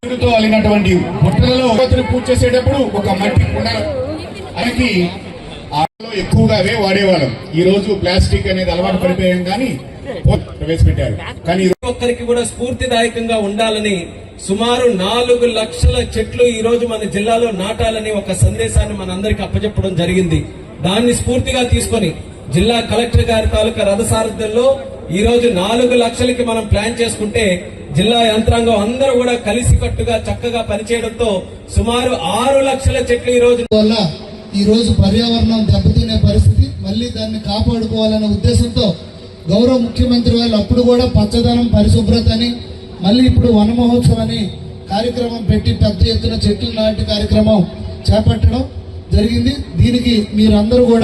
నీరుతో అలిగినటువంటి పుట్టలలో పూజ చేసేటప్పుడు ఒక మట్టి కుండ ఆయనకి ఎక్కువగా అవే వాడేవాళ్ళం. ఈ రోజు ప్లాస్టిక్ అనేది అలవాటు పడిపోయాం కానీ ప్రవేశపెట్టారు. కానీ ఒక్కరికి కూడా స్ఫూర్తిదాయకంగా ఉండాలని సుమారు నాలుగు లక్షల చెట్లు ఈ రోజు మన జిల్లాలో నాటాలని ఒక సందేశాన్ని మనందరికి అప్పచెప్పడం జరిగింది. దాన్ని స్ఫూర్తిగా తీసుకొని జిల్లా కలెక్టర్ గారి తాలూకా రథసారథ్యంలో ఈ రోజు నాలుగు లక్షలకి మనం ప్లాన్ చేసుకుంటే జిల్లా యంత్రాంగం అందరూ కూడా కలిసికట్టుగా చక్కగా పనిచేయడంతో సుమారు ఆరు లక్షల చెట్లు ఈ రోజు వల్ల ఈ రోజు పర్యావరణం దెబ్బతినే పరిస్థితి మళ్ళీ దాన్ని కాపాడుకోవాలనే ఉద్దేశంతో గౌరవ ముఖ్యమంత్రి వాళ్ళు అప్పుడు కూడా పచ్చదనం పరిశుభ్రత అని మళ్ళీ ఇప్పుడు వన మహోత్సవం అని కార్యక్రమం పెట్టి పెద్ద ఎత్తున చెట్లు నాటి కార్యక్రమం చేపట్టడం జరిగింది. దీనికి మీరందరూ కూడా